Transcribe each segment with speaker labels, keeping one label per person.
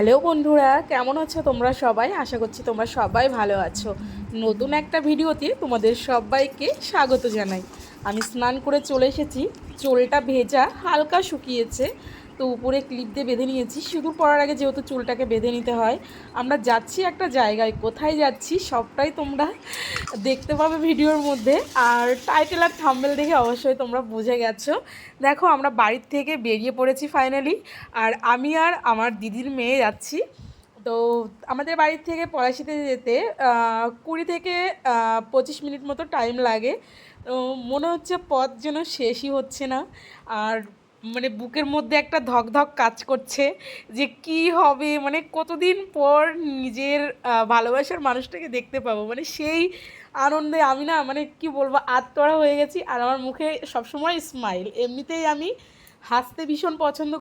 Speaker 1: Hello বন্ধুরা, কেমন আছো তোমরা সবাই? আশা করছি তোমরা সবাই ভালো আছো। নতুন একটা ভিডিওতে তোমাদের সবাইকে স্বাগত জানাই। আমি স্নান করে চলে এসেছি। চোলটা ভেজা, হালকা শুকিয়েছে। তো উপরে ক্লিপ দিয়ে বেঁধে নিয়েছি। সিঁদুর পরার আগে যেহেতু চুলটাকে বেঁধে নিতে হয়, আমরা যাচ্ছি একটা জায়গায়। কোথায় যাচ্ছি সবটাই তোমরা দেখতে পাবে ভিডিওর মধ্যে। আর টাইটেল আর থাম্বেল দেখে অবশ্যই তোমরা বুঝে গেছো। দেখো, আমরা বাড়ির থেকে বেরিয়ে পড়েছি ফাইনালি আর আমি আর আমার দিদির মেয়ে যাচ্ছি। তো আমাদের বাড়ির থেকে পলাশিতে যেতে কুড়ি থেকে পঁচিশ মিনিট মতো টাইম লাগে। তো মনে হচ্ছে পথ যেন শেষই হচ্ছে না। আর মানে বুকের মধ্যে একটা ধকধক কাজ করছে যে কি হবে? মানে কতদিন পর নিজের ভালোবাসার মানুষটাকে দেখতে পাবো? মানে সেই আনন্দে আমি না মানে কি বলব আত্মরা হয়ে গেছি আর আমার মুখে সবসময় স্মাইল এমনিতেই আমি হাসতে ভীষণ পছন্দ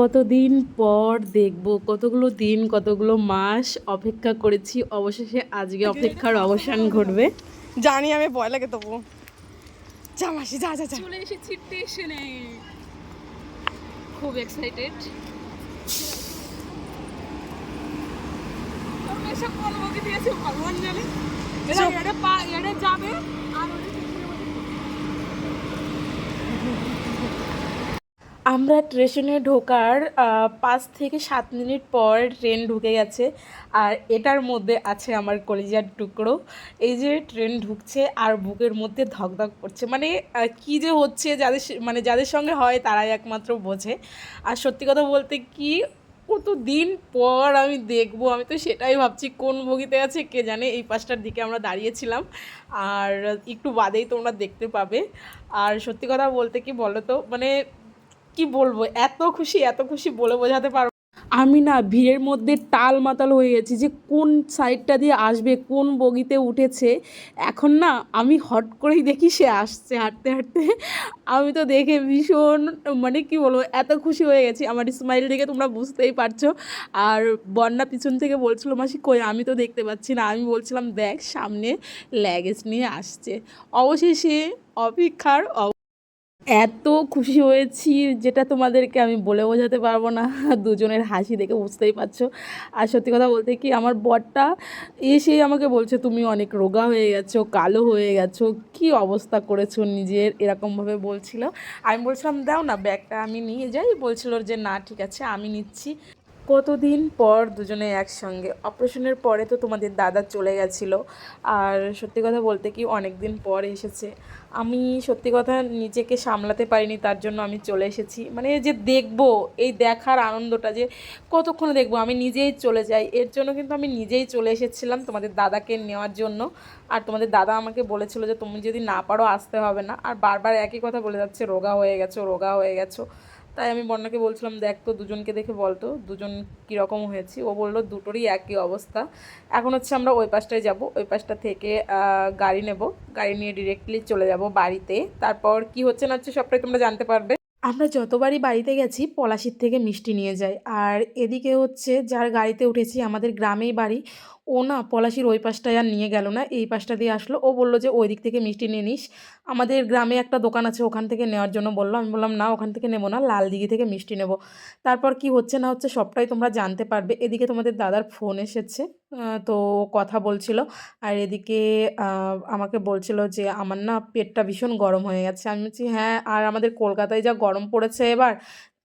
Speaker 1: কতদিন পর দেখব? কতগুলো দিন কতগুলো মাস অপেক্ষা করেছি। অবশেষে আজকে অপেক্ষার অবসান ঘটবে।
Speaker 2: জানি আমি ভয় লাগে তবু যা মাসি যা যা
Speaker 1: চলে এসেছি স্টেশনে খুব এক্সাইটেড এসব কোন বগি দিয়েছে ভগবান জানে। পা এরা যাবে আর আমরা স্টেশনে ঢোকার পাঁচ থেকে সাত মিনিট পর ট্রেন ঢুকে গেছে। আর এটার মধ্যে আছে আমার কলিজার টুকরো। এই যে ট্রেন ঢুকছে আর বুকের মধ্যে ধকধক করছে। মানে কি যে হচ্ছে যাদের মানে যাদের সঙ্গে হয় তারাই একমাত্র বোঝে। আর সত্যি কথা বলতে কি কত দিন পর আমি দেখব? আমি তো সেটাই ভাবছি, কোন বগিতে আছে কে জানে? এই পাঁচটার দিকে আমরা দাঁড়িয়েছিলাম। আর একটু বাদেই তোমরা দেখতে পাবে। আর সত্যি কথা বলতে কি বলো তো মানে কি বলব? এত খুশি এত খুশি বলে বোঝাতে পারব আমি না ভিড়ের মধ্যে টাল মাতাল হয়ে গেছি যে কোন সাইডটা দিয়ে আসবে, কোন বগিতে উঠেছে। এখন না আমি হট করেই দেখি সে আসছে হাঁটতে হাঁটতে। আমি তো দেখে ভীষণ মানে কি বলব, এত খুশি হয়ে গেছি। আমার স্মাইল দেখে তোমরা বুঝতেই পারছ। আর বন্যা পিছন থেকে বলছিল, মাসি, কই? আমি তো দেখতে পাচ্ছি না। আমি বলছিলাম, দেখ, সামনে ল্যাগেজ নিয়ে আসছে। অবশেষে অপেক্ষার এত খুশি হয়েছি যেটা তোমাদেরকে আমি বলে বোঝাতে পারব না। দুজনের হাসি দেখে বুঝতেই পারছ। আর সত্যি কথা বলতে কি, আমার বরটা এসেই আমাকে বলছে, তুমি অনেক রোগা হয়ে গেছো, কালো হয়ে গেছো, কি অবস্থা করেছ? নিজের এরকমভাবে বলছিল। আমি বলছিলাম, দাও না, ব্যাগটা আমি নিয়ে যাই। বলছিল যে, না, ঠিক আছে, আমি নিচ্ছি। কতদিন পর দুজনে একসঙ্গে? অপারেশনের পরে তো তোমাদের দাদা চলে গেছিল। আর সত্যি কথা বলতে কি অনেক দিন পর এসেছে। আমি সত্যি কথা নিজেকে সামলাতে পারিনি, তার জন্য আমি চলে এসেছি। মানে যে দেখব, এই দেখার আনন্দটা যে কতক্ষণ দেখব, আমি নিজেই চলে যাই। এর জন্য কিন্তু আমি নিজেই চলে এসেছিলাম তোমাদের দাদাকে নেওয়ার জন্য। আর তোমাদের দাদা আমাকে বলেছিল যে, তুমি যদি না পারো, আসতে হবে না। আর বারবার একই কথা বলে যাচ্ছে, রোগা হয়ে গেছো, রোগা হয়ে গেছো। তাই আমি বন্যাকে বলছিলাম, দেখ তো, দুজনকে দেখে বলতো দুজন কীরকম হয়েছি? ও বলল, দুটোরই একই অবস্থা। এখন হচ্ছে আমরা ওই পাশটায় যাব। ওই পাশটা থেকে গাড়ি নেব। গাড়ি নিয়ে ডিরেক্টলি চলে যাব বাড়িতে। তারপর কি হচ্ছে না হচ্ছে সবটাই তোমরা জানতে পারবে। আমরা যতবারই বাড়িতে গেছি, পলাশির থেকে মিষ্টি নিয়ে যাই। আর এদিকে হচ্ছে, যার গাড়িতে উঠেছি, আমাদের গ্রামেই বাড়ি। ও না পলাশির ওই পাশটায় আর নিয়ে গেল না, এই পাশটা দিয়ে আসলো। ও বলল যে, ওই দিক থেকে মিষ্টি নিয়ে নিস। আমাদের গ্রামে একটা দোকান আছে, ওখান থেকে নেওয়ার জন্য বলল। আমি বললাম, না, ওখান থেকে নেব না, লাল দিঘি থেকে মিষ্টি নেব। তারপর কি হচ্ছে না হচ্ছে সবটাই তোমরা জানতে পারবে। এদিকে তোমাদের দাদার ফোন এসেছে তো কথা বলছিল। আর এদিকে আমাকে বলছিল যে, আমার না পেটটা ভীষণ গরম হয়ে গেছে। আমি বলছি হ্যাঁ আর আমাদের কলকাতায় যা গরম পড়েছে এবার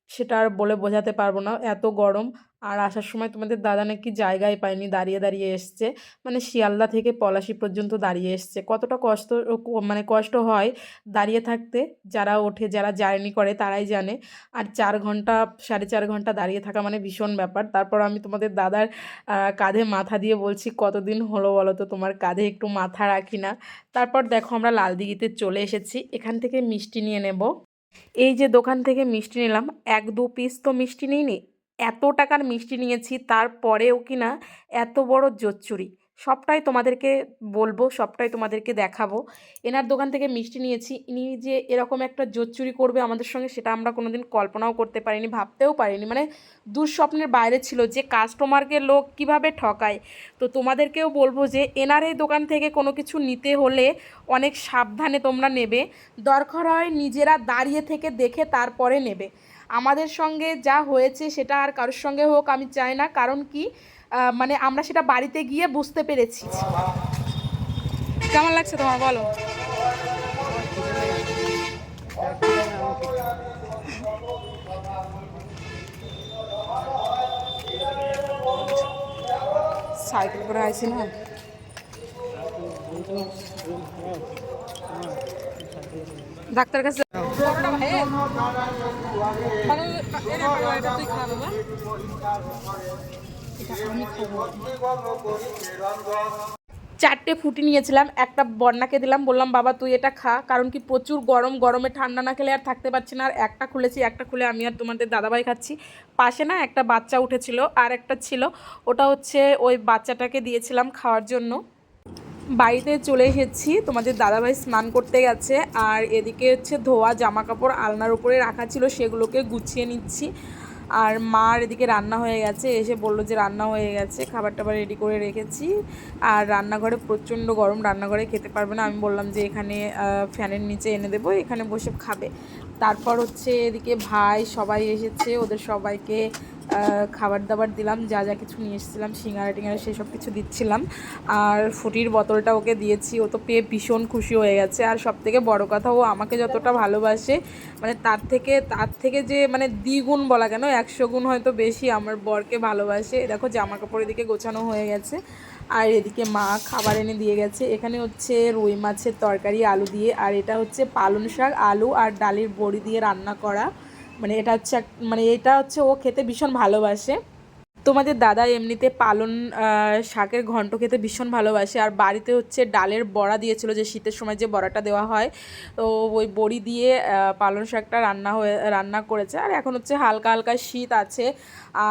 Speaker 1: সেটা আর বলে বোঝাতে পারব না, এত গরম। আর আসার সময় তোমাদের দাদা নাকি জায়গায় পায়নি, দাঁড়িয়ে দাঁড়িয়ে এসছে। মানে শিয়ালদা থেকে পলাশি পর্যন্ত দাঁড়িয়ে এসছে। কতটা কষ্ট মানে কষ্ট হয় দাঁড়িয়ে থাকতে। যারা ওঠে, যারা জার্নি করে তারাই জানে। আর চার ঘণ্টা, সাড়ে চার ঘণ্টা দাঁড়িয়ে থাকা মানে ভীষণ ব্যাপার। তারপর আমি তোমাদের দাদার কাঁধে মাথা দিয়ে বলছি, কতদিন হলো বলো তো তোমার কাঁধে একটু মাথা রাখি না? তারপর দেখো আমরা লালদিঘিতে চলে এসেছি। এখান থেকে মিষ্টি নিয়ে নেব। এই যে দোকান থেকে মিষ্টি নিলাম, এক দু পিস তো মিষ্টি নিইনি, এত টাকার মিষ্টি নিয়েছি, তারপরেও কিনা এত বড় জোচ্চুরি। সবটাই তোমাদেরকে বলব, সবটাই তোমাদেরকে দেখাবো। এনার দোকান থেকে মিষ্টি নিয়েছি, ইনি যে এরকম একটা জোচ্চুরি করবে আমাদের সঙ্গে সেটা আমরা কোনোদিন কল্পনাও করতে পারিনি, ভাবতেও পারিনি। মানে দুঃস্বপ্নের বাইরে ছিল যে কাস্টমারকে লোক কীভাবে ঠকায়। তো তোমাদেরকেও বলব যে এনার এই দোকান থেকে কোনো কিছু নিতে হলে অনেক সাবধানে তোমরা নেবে। দরকার হয় নিজেরা দাঁড়িয়ে থেকে দেখে তারপরে নেবে। আমাদের সঙ্গে যা হয়েছে সেটা আর কারোর সঙ্গে হোক আমি চাই না। কারণ কি? মানে আমরা সেটা বাড়িতে গিয়ে বুঝতে পেরেছি।
Speaker 2: কেমন লাগছে তোমার, বলো? সাইকেল করে আইছি না? ডাক্তার কাছে তুই
Speaker 1: চারটে ফুটি নিয়েছিলাম, একটা বন্যাকে দিলাম, বললাম, বাবা, তুই এটা খা। কারণ কি প্রচুর গরম, গরমে ঠান্ডা না খেলে আর থাকতে পারছি না। আর একটা খুলেছি, একটা খুলে আমি আর তোমাদের দাদাভাই খাচ্ছি। পাশে না একটা বাচ্চা উঠেছিল, আর একটা ছিল। ওটা হচ্ছে ওই বাচ্চাটাকে দিয়েছিলাম খাওয়ার জন্য। বাড়িতে চলে এসেছি, তোমাদের দাদাভাই স্নান করতে গেছে, আর এদিকে হচ্ছে ধোয়া জামা কাপড় আলনার উপরে রাখা ছিল, সেগুলোকে গুছিয়ে নিচ্ছি। আর মার এদিকে রান্না হয়ে গেছে, এসে বলল যে রান্না হয়ে গেছে খাবার টাবার রেডি করে রেখেছি। আর রান্নাঘরে প্রচণ্ড গরম, রান্নাঘরে খেতে পারবে না। আমি বললাম যে এখানে ফ্যানের নিচে এনে দেবো, এখানে বসে খাবে। তারপর হচ্ছে এদিকে ভাই সবাই এসেছে, ওদের সবাইকে খাবার দাবার দিলাম, যা যা কিছু নিয়ে এসেছিলাম, সিঙ্গারা টিঙ্গারা সেসব কিছু দিচ্ছিলাম। আর ফুটির বোতলটা ওকে দিয়েছি, ও তো পেয়ে ভীষণ খুশি হয়ে গেছে। আর সব থেকে বড়ো কথা, ও আমাকে যতটা ভালোবাসে মানে তার থেকে তার থেকে যে মানে দ্বিগুণ বলা কেন, একশো গুণ হয়তো বেশি আমার বরকে ভালোবাসে। দেখো, জামা কাপড় এদিকে গোছানো হয়ে গেছে। আর এদিকে মা খাবার এনে দিয়ে গেছে। এখানে হচ্ছে রুই মাছের তরকারি, আলু দিয়ে। আর এটা হচ্ছে পালং শাক, আলু আর ডালের বড়ি দিয়ে রান্না করা। মানে এটা হচ্ছে মানে এটা হচ্ছে ও খেতে ভীষণ ভালোবাসে। তোমাদের দাদা এমনিতে পালন শাকের ঘন্ট খেতে ভীষণ ভালোবাসে। আর বাড়িতে হচ্ছে ডালের বড়া দিয়েছিল যে শীতের সময় যে বড়াটা দেওয়া হয়, তো ওই বড়ি দিয়ে পালন পালং শাকটা রান্না হয়ে, রান্না করেছে। আর এখন হচ্ছে হালকা হালকা শীত আছে।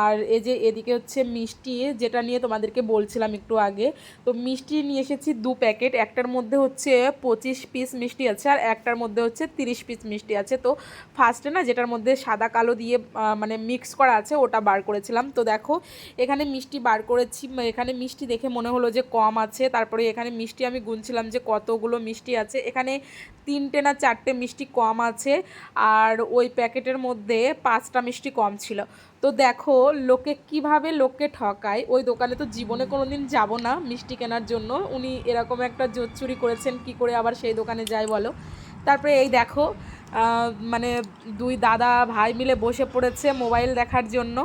Speaker 1: আর এই যে এদিকে হচ্ছে মিষ্টি, যেটা নিয়ে তোমাদেরকে বলছিলাম একটু আগে, তো মিষ্টি নিয়ে এসেছি দু প্যাকেট। একটার মধ্যে হচ্ছে পঁচিশ পিস মিষ্টি আছে আর একটার মধ্যে হচ্ছে তিরিশ পিস মিষ্টি আছে। তো ফার্স্টে না যেটার মধ্যে সাদা কালো দিয়ে মানে মিক্স করা আছে, ওটা বার করেছিলাম। তো দেখো, এখানে মিষ্টি বার করেছি এখানে মিষ্টি দেখে মনে হলো যে কম আছে। তারপরে এখানে মিষ্টি আমি গুনছিলাম যে কতগুলো মিষ্টি আছে। এখানে তিনটে না চারটে মিষ্টি কম আছে। আর ওই প্যাকেটের মধ্যে পাঁচটা মিষ্টি কম ছিল। তো দেখো, লোকে কীভাবে লোককে ঠকায়? ওই দোকানে তো জীবনে কোনো দিন যাব না মিষ্টি কেনার জন্য। উনি এরকম একটা জোর চুরি করেছেন, কি করে আবার সেই দোকানে যায় বলো? তারপরে এই দেখো মানে দুই দাদা ভাই মিলে বসে পড়েছে মোবাইল দেখার জন্য।